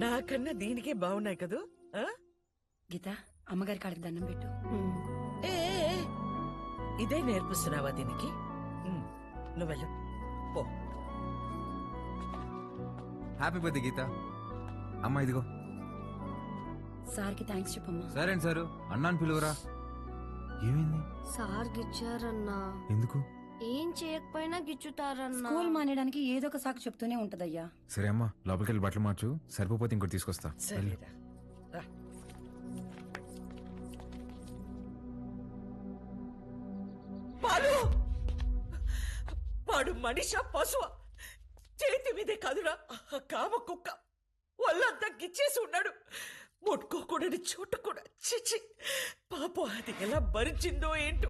నాకన్నా దీనికే బాగున్నాయి కదూ? ఆ? గీత అమ్మగారి కాళ్ళకి దండం పెట్టు. ఏ ఏ, ఏ. ఇదే నేర్పిస్తున్నావా దీనికి? ఉమ్, నువ్వు వెళ్ళు. పో. Happy birthday Geetha. అమ్మ ఇదిగో. సార్కి థ్యాంక్స్ చెప్పమ్మా. సరే అండి సారు. అన్నాను పిలువరా. ఏమైంది? సార్ గిచ్చారన్నా ఎందుకు? ఏం చేయకపోయినా గిచ్చుతారన్నా. స్కూల్ మానేయడానికి ఏదో ఒక సాకు చెప్తూనే ఉంటదయ్యా. సరే అమ్మా లోపలికి వెళ్ళి బట్టలు మార్చు. సరిపోతే ఇంకోటి తీసుకొస్తా. వెళ్ళు. సరేరా రా. బాలు! వాడు మనిష పశువ? చేతి మీదే కదురా కామ కుక్క. ఒళ్ళంతా గిచ్చేసి ఉన్నాడు. ముట్టుకోకూడని చోటు కూడా చిచి పాపం అది ఎలా భరించిందో ఏంటో.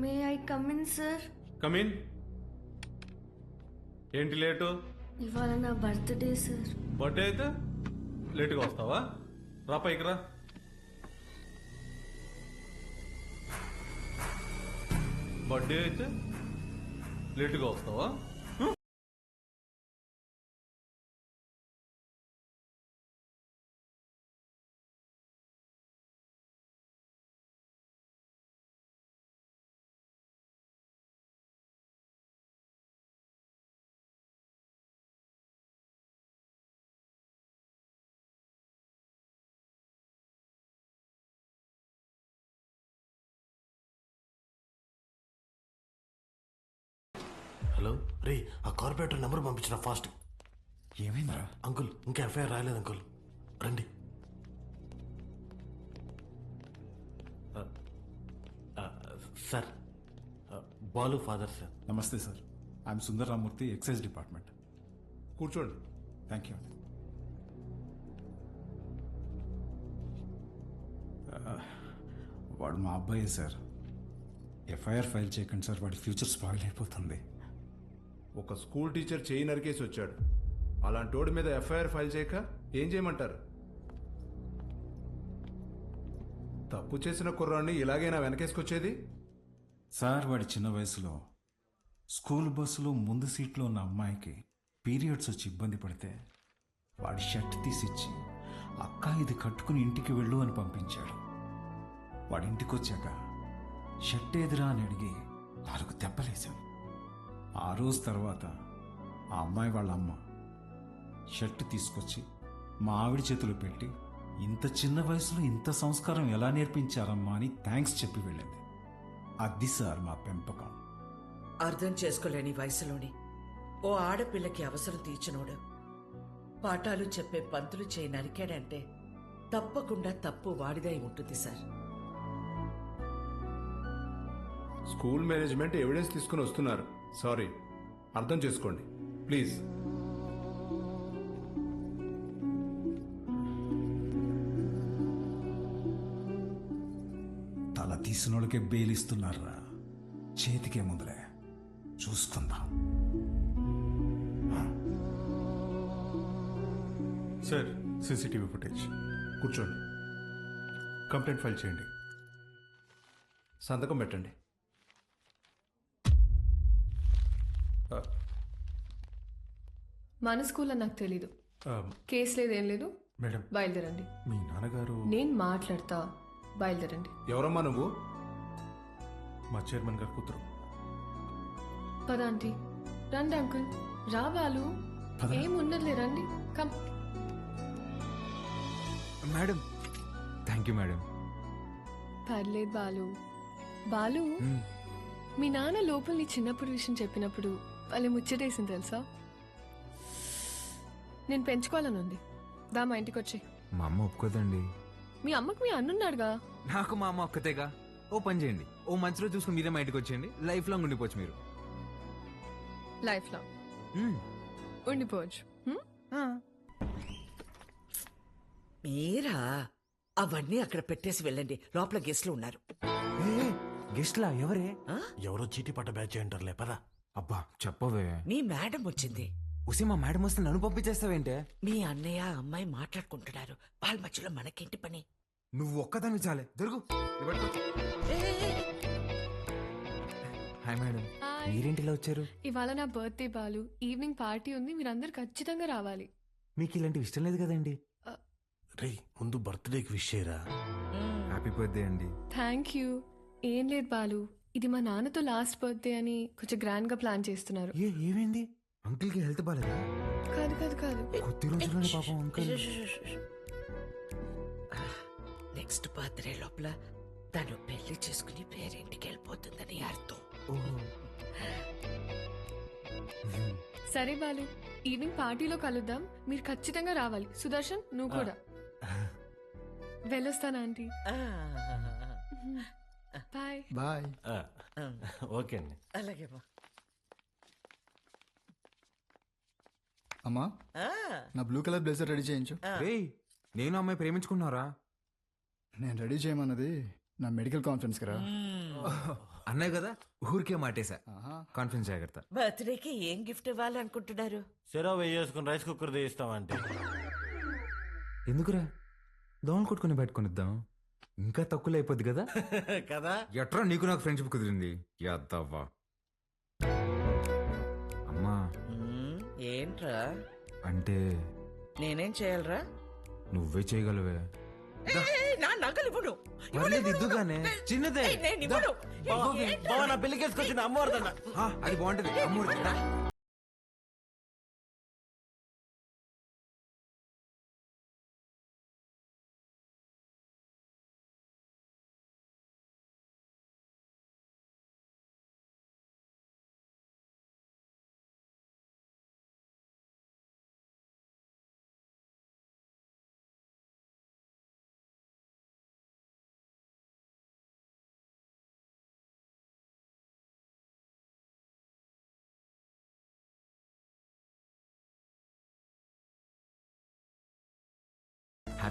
May I come in sir come in ఏంటి లేటు? ఇవాళ నా బర్త్డే సార్ బర్త్డే అయితే లేటుగా వస్తావా? రా పైకి రా. బర్త్డే అయితే లేటుగా వస్తావా? రే ఆ కార్పొరేటర్ నెంబర్ పంపించిన ఫాస్ట్. ఏమైందిరా? అంకుల్ ఇంకా ఎఫ్ఐఆర్ రాయలేదు అంకుల్. రండి. Sir Balu father sir. నమస్తే sir. I'm Sundar Ramurthy excise department. కూర్చోండి. Thank you. వాడు మా అబ్బాయే సార్. ఎఫ్ఐఆర్ ఫైల్ చేయకండి సార్ వాడి ఫ్యూచర్ స్పాయిల్ అయిపోతుంది. ఒక స్కూల్ టీచర్ చేయి నరికేసి వచ్చాడు అలాంటి మీద ఎఫ్ఐఆర్ ఫైల్ చేయక ఏం చేయమంటారు? తప్పు చేసిన కుర్రాన్ని ఇలాగైనా వెనకేసుకొచ్చేది? సార్ వాడి చిన్న వయసులో స్కూల్ బస్సులో ముందు సీట్లో ఉన్న అమ్మాయికి పీరియడ్స్ వచ్చి ఇబ్బంది పడితే వాడి షర్ట్ తీసిచ్చి అక్క ఇది కట్టుకుని ఇంటికి వెళ్ళు అని పంపించాడు. వాడింటికి వచ్చాక షర్ట్ ఏదిరా అని అడిగి నాలుగు దెబ్బలేశాను. ఆ రోజు తర్వాత ఆ అమ్మాయి వాళ్ళ అమ్మ షర్ట్ తీసుకొచ్చి మా ఆవిడ చేతిలో పెట్టి ఇంత చిన్న వయసులో ఇంత సంస్కారం ఎలా నేర్పించారమ్మా అని థ్యాంక్స్ చెప్పి వెళ్ళింది. అది సార్ మా పెంపకం. అర్థం చేసుకోలేని వయసులోని ఓ ఆడపిల్లకి అవసరం తీర్చినోడు పాఠాలు చెప్పే పంతులు చేయి నరికాడంటే తప్పకుండా తప్పు వాడిదై ఉంటుంది సార్. స్కూల్ మేనేజ్మెంట్ ఎవిడెన్స్ తీసుకుని వస్తున్నారు. సారీ అర్థం చేసుకోండి. ప్లీజ్. తల తీసినోళ్ళకే బెయిలిస్తున్నారా? చేతికే ముందులే. చూసుకుందాం. Sir CCTV footage. కూర్చోండి. కంప్లైంట్ ఫైల్ చేయండి. సంతకం పెట్టండి. మన స్కూల్ అని నాకు తెలీదు. కేసు లేదు ఏం లేదు. మేడం. బయలుదేరండి. మీ నాన్నగారు నేను మాట్లాడతా. బయలుదేరండి. ఎవరమ్మా నువ్వు? మా చైర్మన్ గారు కూతురు. పద ఆంటీ. రండి అంకుల్. రా బాలు. పద. ఏం ఉన్నదిలే రండి. Come. Madam. Thank you madam. పర్లేదు బాలు. బాలు. మీ నాన్న లోపల నీ చిన్నప్పుడు విషయం చెప్పినప్పుడు వాళ్ళు ముచ్చటేసింది తెలుసా? నేను పెంచుకోవాలని ఉంది. దా మా ఇంటికి వచ్చి. మా అమ్మ ఒప్పుకోదండి. మీ అమ్మకు మీ అన్నున్నాడుగా నాకు మా అమ్మ ఒక్కతేగా. ఓ పని చేయండి. ఓ మంచి రోజు చూసుకుని మీరే మా ఇంటికి వచ్చేయండి. లైఫ్ లాంగ్ ఉండిపోవచ్చు మీరు. లైఫ్లో మ్మ్. ఉండిపోవచ్చు. హ్మ్? మీరా? అవన్నీ అక్కడ పెట్టేసి వెళ్ళండి. లోపల గెస్ట్లు ఉన్నారు. గెస్ట్లా ఎవరే? ఆ? ఎవరో చీటీ పట్ట బ్యాచ్ అంటారులే పదా. అబ్బా చెప్పవే. మీ మేడం వచ్చింది. ఉసి మా మేడం వస్తే నన్ను పంపించేస్తావేంటే? మీ అన్నయ్య అమ్మాయి మాట్లాడుకుంటున్నారు. వాళ్ళ మధ్యలో మనకేంటి పని? నువ్వు ఒక్కదాన్ని చాలే. దొరుకు. Hi madam. హాయ్. మీరేంటిలా వచ్చారు? ఇవాళ నా బర్త్డే బాలు. ఈవినింగ్ పార్టీ ఉంది మీరందరు ఖచ్చితంగా రావాలి. మీకు ఇలాంటివి ఇష్టం లేదు కదండి? రే ముందు బర్త్డేకి విష్ చేయరా? హ్యాపీ బర్త్డే అండి. Thank you. ఏం లేదు బాలు. ఇది మా నాన్నతో లాస్ట్ బర్త్డే అని కొంచెం గ్రాండ్గా ప్లాన్ చేస్తున్నారు. ఏ ఏమైంది? అంకుల్కి హెల్త్ బాగాలేదా కాదు కాదు కాదు. కొద్ది రోజుల్లోనే పాపం అంకుల్. నెక్స్ట్ బర్త్డే లోపల తను పెళ్ళి చేసుకుని పేరింటికి వెళ్ళిపోతుందని అర్థం. సరే బాలు ఈవినింగ్ పార్టీలో కలుద్దాం. మీరు ఖచ్చితంగా రావాలి. సుదర్శన్ నువ్వు కూడా. వెళ్ళొస్తాను ఆంటీ? బాయ్. బాయ్. ఆ, ఓకే అండి. అలాగే బా. అమ్మా నా బ్లూ కలర్ బ్లేజర్ రెడీ చేయించు. రేయ్ నేను అమ్మాయి ప్రేమించుకున్నారా? నేను రెడీ చేయమన్నది నా మెడికల్ కాన్ఫరెన్స్ కదా అన్నయ్య కదా? ఊరికే మాటేశా. ఆహా. కాన్ఫిడెన్స్ జాగ్రత్త. బర్త్డేకి ఏం గిఫ్ట్ ఇవ్వాలనుకుంటున్నారు? సెరవ్ వేసుకుని రైస్ కుక్కర్ తీస్తామంటే. ఎందుకురా? దోమలు కొట్టుకుని పెట్టుకునిద్దాం ఇంకా తక్కువ అయిపోద్ది కదా? కదా? ఎట్రా నీకు నాకు ఫ్రెండ్షిప్ కుదిరింది? యాదవ్వా అమ్మా. మ్మ్, ఏంట్రా? అంటే? నేనేం చేయాలరా? నువ్వే చేయగలవే. నా నగలు ఇవ్వను. ఇవ్వను, పర్లేదు ఇవ్వను, ఇద్దుగానే. ఇవ్వను. చిన్నదే. నేను ఇవ్వను. బావ నా అమ్మవారిదన్న. అది బాగుంటది. అమ్మూరి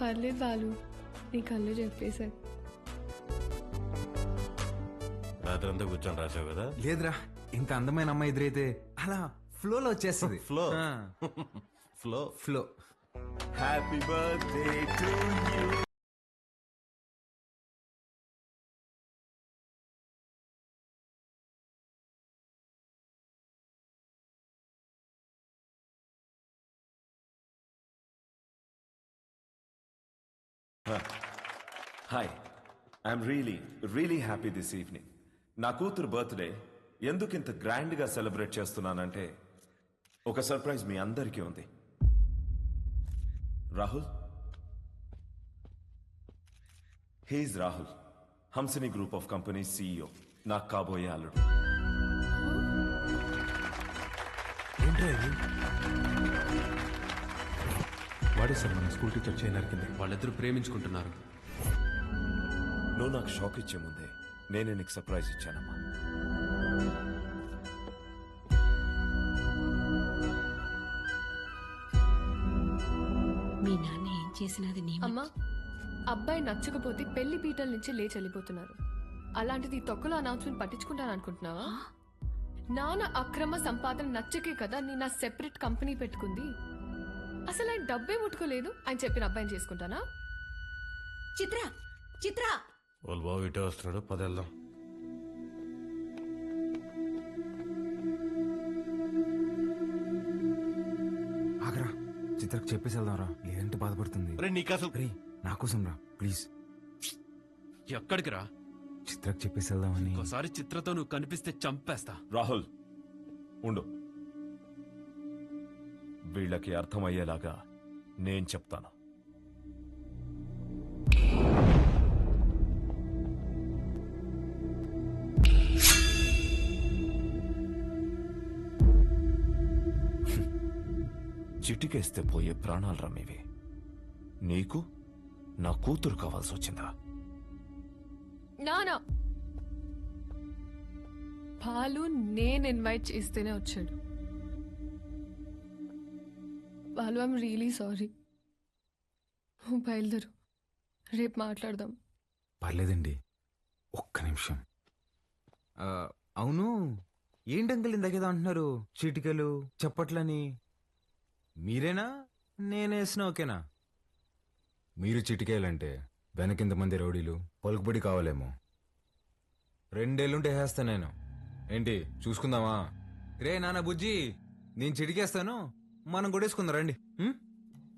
పర్లేదు బాలు. నీ కళ్ళు చెప్పేశారు. రాత్రి అంతా కూర్చొని రాసావు కదా? లేదురా ఇంత అందమైన అమ్మాయి ఎదురైతే అలా ఫ్లోలో వచ్చేస్తుంది. Flow. ఆ, flow? Flow. Happy birthday to hi I'm really really happy this evening నా కూతురు బర్త్డే ఎందుకు ఇంత గ్రాండ్గా సెలబ్రేట్ చేస్తున్నానంటే ఒక సర్ప్రైజ్ మీ అందరికీ ఉంది. Rahul? He's Rahul Hamsini group of company CEO నాకు కాబోయే అల్లుడు. వాడే సార్ మన స్కూల్ టీచర్ చేయనర్ కింద. వాళ్ళిద్దరూ ప్రేమించుకుంటున్నారు. నువ్వు నాకు షాక్ ఇచ్చే ముందే నేనే నీకు సర్ప్రైజ్ ఇచ్చానమ్మా. మీ నాన్న ఏం చేసినది నీ అమ్మా అబ్బాయి నచ్చకపోతే పెళ్ళి పీటల నుంచి లేచి వెళ్ళిపోతున్నారు. అలాంటిది తొక్కలో అనౌన్స్మెంట్ పట్టించుకుంటాను అనుకుంటున్నావా? నాన్న అక్రమ సంపాదన నచ్చకే కదా నేను నా సెపరేట్ కంపెనీ పెట్టుకుంది. అసలు ఆయన డబ్బే ముట్టుకోలేదు ఆయన చెప్పిన అబ్బాయిని చేసుకుంటానా? చిత్ర చిత్ర! వాళ్ళు బాబు ఇటే వస్తున్నాడు. పదెళ్దాం ఆగరా. చిత్రకు చెప్పేసి వెళ్దాంరా లేదంటే బాధపడుతుంది. రే నీకు అసలు రే నా కోసం రా ప్లీజ్. ఎక్కడికి రా? చిత్రకు చెప్పేసి వెళ్దామని. ఒకసారి చిత్రతో నువ్వు కనిపిస్తే చంపేస్తా. రాహుల్ ఉండు. వీళ్ళకి అర్థమయ్యేలాగా నేను చెప్తాను. చిటికేస్తే పోయే ప్రాణాలు రమ్మేవి నీకు నా కూతురు కావాల్సి వచ్చిందా నానా! బాలు నేను ఇన్వైట్ చేస్తేనే వచ్చాడు. Balu I'm really sorry. బయలుదేరు. రేపు మాట్లాడదాం. పర్లేదండి. ఒక్క నిమిషం. ఆ, అవును. ఏంటి అంకుల్ ఇందాకేదో అంటున్నారు? చీటికలు చప్పట్లని? మీరేనా? నేనేసిన ఓకేనా? మీరు చిటికేయాలంటే వెనకింతమంది రౌడీలు పలుకుబడి కావాలేమో. రెండేళ్ళుంటే వేస్తా నేను. ఏంటి చూసుకుందామా? రే నాన్న బుజ్జి నేను చిటికేస్తాను. మనం కొట్టేసుకుందాం రండి.